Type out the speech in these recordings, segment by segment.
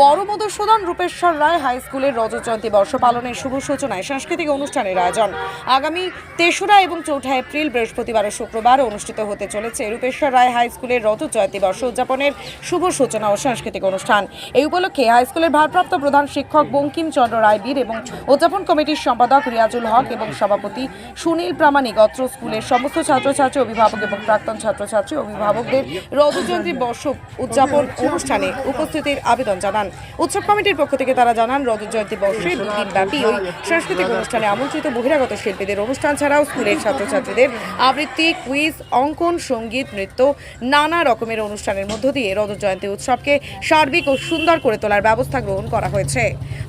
বড় মধুসূদন, রূপেশ্বর রায় হাই স্কুলের রজত জয়ন্তী বর্ষ পালনের শুভ সূচনায় সাংস্কৃতিক অনুষ্ঠানের আয়োজন। আগামী তেসরা এবং চৌঠা এপ্রিল বৃহস্পতিবার ও শুক্রবার অনুষ্ঠিত হতে চলেছে রূপেশ্বর রায় হাই স্কুলের রজত জয়ন্তী বর্ষ উদযাপনের শুভ সূচনা ও সাংস্কৃতিক অনুষ্ঠান। এই উপলক্ষে হাই স্কুলের ভারপ্রাপ্ত প্রধান শিক্ষক বঙ্কিমচন্দ্র রায়বীর এবং উদযাপন কমিটির সম্পাদক রিয়াজুল হক এবং সভাপতি সুনীল প্রামাণিক অত্র স্কুলের সমস্ত ছাত্রছাত্রী, অভিভাবক এবং প্রাক্তন ছাত্রছাত্রী, অভিভাবকদের রজত জয়ন্তী বর্ষ উদযাপন অনুষ্ঠানে উপস্থিতির আবেদন জানান। উৎসব কমিটির পক্ষ থেকে তারা জানান, রজত জয়ন্তী বর্ষে দুদিন ব্যাপী ওই সাংস্কৃতিক অনুষ্ঠানে আমন্ত্রিত বহিরাগত শিল্পীদের অনুষ্ঠান ছাড়াও স্কুলের ছাত্রছাত্রীদের আবৃত্তি, কুইজ, অঙ্কন, সংগীত, নৃত্য, নানা রকমের অনুষ্ঠানের মধ্য দিয়ে রজত জয়ন্তী উৎসবকে সার্বিক ও সুন্দর করে তোলার ব্যবস্থা গ্রহণ করা হয়েছে।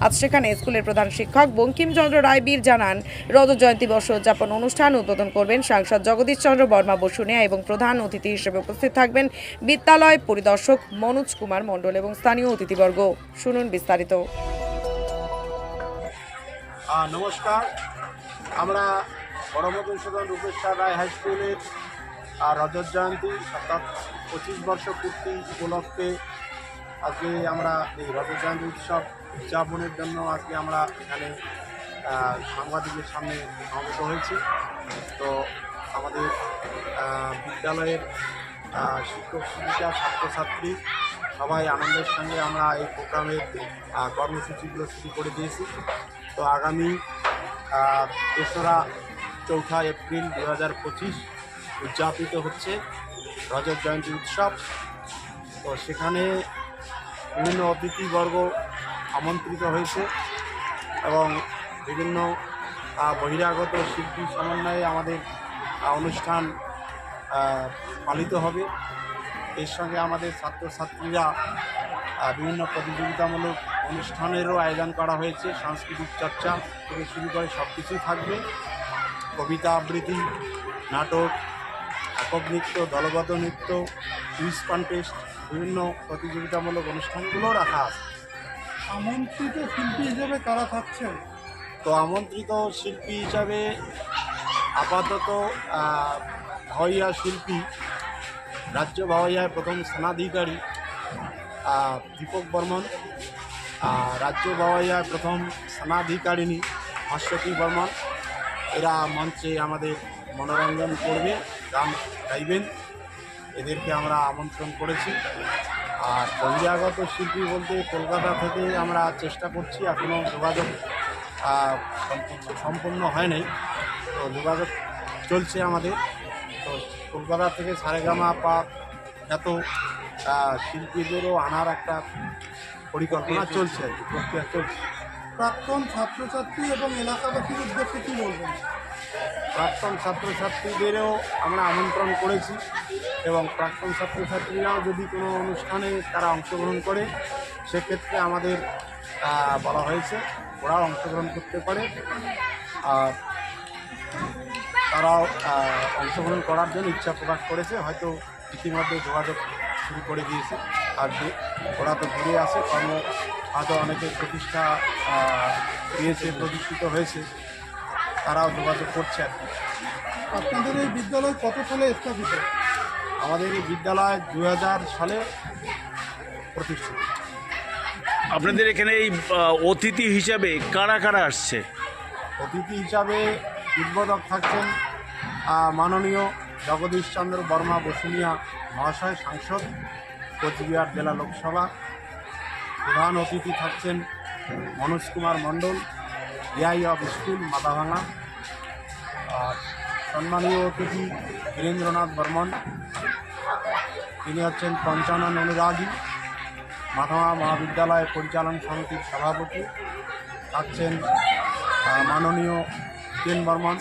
আজ সেখানে স্কুলের প্রধান শিক্ষক বঙ্কিমচন্দ্র রায়বীর জানান, রজত জয়ন্তী বর্ষ উদযাপন অনুষ্ঠান উদ্বোধন করবেন সাংসদ জগদীশ চন্দ্র বর্মা বসুনিয়া এবং প্রধান অতিথি হিসেবে উপস্থিত থাকবেন বিদ্যালয় পরিদর্শক মনোজ কুমার মণ্ডল এবং স্থানীয় অতিথিবর্গ। শুনুন বিস্তারিত। নমস্কার। আমরা বড়মধুসূদন রূপেশ্বর রায় হাই স্কুলের রজত জয়ন্তী, অর্থাৎ পঁচিশ বর্ষ পূর্তি উপলক্ষে আজকে আমরা এই রজত জয়ন্তী উৎসব উদযাপনের জন্য আজকে আমরা এখানে সাংবাদিকের সামনে সমবেত হয়েছি। তো আমাদের বিদ্যালয়ের শিক্ষক শিক্ষিকা, ছাত্রছাত্রী সবাই আনন্দের সঙ্গে আমরা এই প্রোগ্রামের কর্মসূচিগুলো শুরু করে দিয়েছি। তো আগামী তেসরা চৌঠা এপ্রিল দু হাজার পঁচিশ উদযাপিত হচ্ছে রজত জয়ন্তী উৎসব। তো সেখানে বিভিন্ন অতিথিবর্গ আমন্ত্রিত হয়েছে এবং বিভিন্ন বহিরাগত শিল্পী সমন্বয়ে আমাদের অনুষ্ঠান পালিত হবে। এর সঙ্গে আমাদের ছাত্রছাত্রীরা বিভিন্ন প্রতিযোগিতামূলক অনুষ্ঠানেরও আয়োজন করা হয়েছে সাংস্কৃতিক চর্চা থেকে শুরু করে সব কিছুই থাকবে। কবিতা আবৃত্তি নাটক একক নৃত্য দলগত নৃত্য কুইজ কন্টেস্ট বিভিন্ন প্রতিযোগিতামূলক অনুষ্ঠানগুলো রাখা আছে। আমন্ত্রিত শিল্পী হিসেবে কারা থাকছে তো আমন্ত্রিত শিল্পী হিসাবে আপাতত ভাওয়াইয়া শিল্পী রাজ্য ভাওয়াইয়ার প্রথম স্থানাধিকারী দীপক বর্মন। রাজ্য ভাওয়াইয়ার প্রথম স্থানাধিকারিণী ভাস্বতী বর্মন। এরা মঞ্চে আমাদের মনোরঞ্জন করবে, গান গাইবেন। এদেরকে আমরা আমন্ত্রণ করেছি। আর বহিরাগত শিল্পী বলতে কলকাতা থেকে আমরা চেষ্টা করছি এখনও যোগাযোগ সম্পূর্ণ হয় নাই। তো যোগাযোগ চলছে আমাদের। তো কলকাতা থেকে সারেগামা পা এত শিল্পীদেরও আনার একটা পরিকল্পনা চলছে আর কি প্রক্রিয়া চলছে। প্রাক্তন ছাত্রছাত্রী এবং এলাকাবাসীর উদ্দেশ্যে কী বলবেন? প্রাক্তন ছাত্রছাত্রীদেরও আমরা আমন্ত্রণ করেছি এবং প্রাক্তন ছাত্রছাত্রীরাও যদি কোনো অনুষ্ঠানে তারা অংশগ্রহণ করে সেক্ষেত্রে আমাদের বলা হয়েছে ওরাও অংশগ্রহণ করতে পারে। আর তারাও অংশগ্রহণ করার জন্য ইচ্ছা প্রকাশ করেছে। হয়তো ইতিমধ্যে যোগাযোগ শুরু করে দিয়েছে। আর যে ওরা তো ঘুরে আসে কর্ম হয়তো অনেকে প্রতিষ্ঠা পেয়েছে প্রতিষ্ঠিত হয়েছে তারাও যোগাযোগ করছে আর কি। আপনাদের এই বিদ্যালয় কত সালে স্থাপিত? আমাদের এই বিদ্যালয় দু হাজার সালে প্রতিষ্ঠিত। আপনাদের এখানে এই অতিথি হিসাবে কারা কারা আসছে? অতিথি হিসাবে উদ্বোধক থাকছেন মাননীয় জগদীশ চন্দ্র বর্মা বসুনিয়া মহাশয়, সাংসদ, কোচবিহার জেলা লোকসভা প্রধান অতিথি থাকছেন Manoj Kumar Mondal, AI of school, Mathabhanga. আর সম্মানীয় অতিথি বীরেন্দ্রনাথ বর্মন, তিনি হচ্ছেন পঞ্চানন অনুরাগী মাথামা মহাবিদ্যালয় পরিচালন সমিতির সভাপতি। থাকছেন মাননীয় কেন বর্মন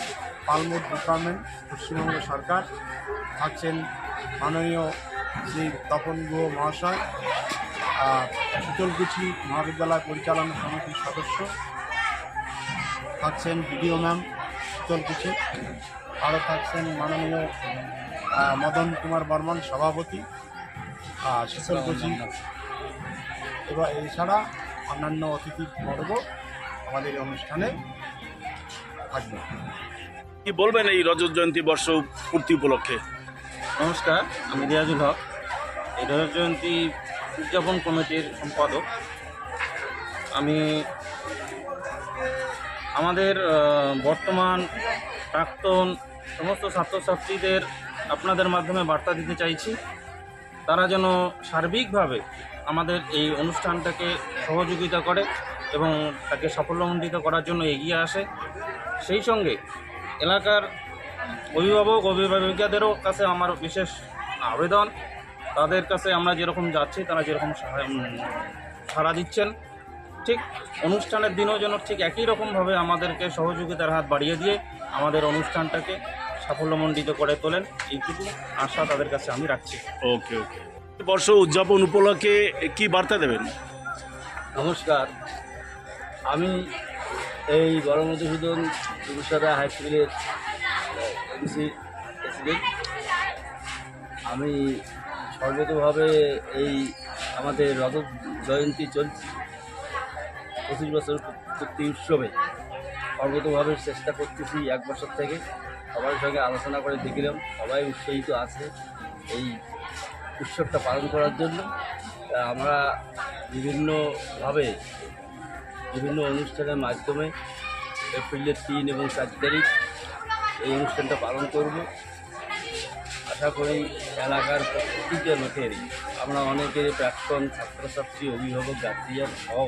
পালমুড ডিপার্টমেন্ট পশ্চিমবঙ্গ সরকার, থাকছেন মাননীয় শ্রী তপন গুহ মহাশয় শীতলকুচি মহাবিদ্যালয় পরিচালনা সমিতির সদস্য, থাকছেন বিডিও ম্যাম শীতলকুচি আরও থাকছেন মাননীয় মদন কুমার বর্মন সভাপতি শীতলকুচি এবার এছাড়া অন্যান্য অতিথি বর্গ আমাদের অনুষ্ঠানে থাকবে। কি বলবেন এই রজত জয়ন্তী বর্ষ পূর্তি উপলক্ষে? নমস্কার আমি রিয়াজুল হক। এই রজত জয়ন্তী উদযাপন কমিটির সম্পাদক। আমি আমাদের বর্তমান প্রাক্তন সমস্ত ছাত্রছাত্রীদের আপনাদের মাধ্যমে বার্তা দিতে চাইছি। তারা যেন সার্বিকভাবে আমাদের এই অনুষ্ঠানটাকে সহযোগিতা করে এবং তাকে সাফল্যমণ্ডিত করার জন্য এগিয়ে আসে। সেই সঙ্গে এলাকার অভিভাবক অভিভাবিকাদেরও কাছে আমার বিশেষ আবেদন। তাদের কাছে আমরা যেরকম যাচ্ছি তারা যেরকম সাহায্য সাড়া দিচ্ছেন। ঠিক অনুষ্ঠানের দিনও যেন ঠিক একই রকমভাবে আমাদেরকে সহযোগিতার হাত বাড়িয়ে দিয়ে আমাদের অনুষ্ঠানটাকে সাফল্যমণ্ডিত করে তোলেন। এইটুকু আশা তাদের কাছে আমি রাখছি। ওকে ওকে। বর্ষ উদযাপন উপলক্ষে কি বার্তা দেবেন? নমস্কার। আমি এই বড় মধুসূদন রূপসাদা হাই স্কুলের আমি সর্বতভাবে এই আমাদের রজত জয়ন্তী চলছে। পঁচিশ বছর পূর্তি উৎসবে। সর্বতভাবে চেষ্টা করতেছি এক বছর থেকে। সবার সঙ্গে আলোচনা করে দেখলাম। সবাই উৎসাহিত আছে এই উৎসবটা পালন করার জন্য। আমরা বিভিন্নভাবে বিভিন্ন অনুষ্ঠানের মাধ্যমে এপ্রিলের তিন এবং চার তারিখ এই অনুষ্ঠানটা পালন করব। আশা করি এলাকার প্রতিটা লোকেরই, আমরা অনেকের প্রাক্তন ছাত্রছাত্রী, অভিভাবক গার্জিয়ান সহ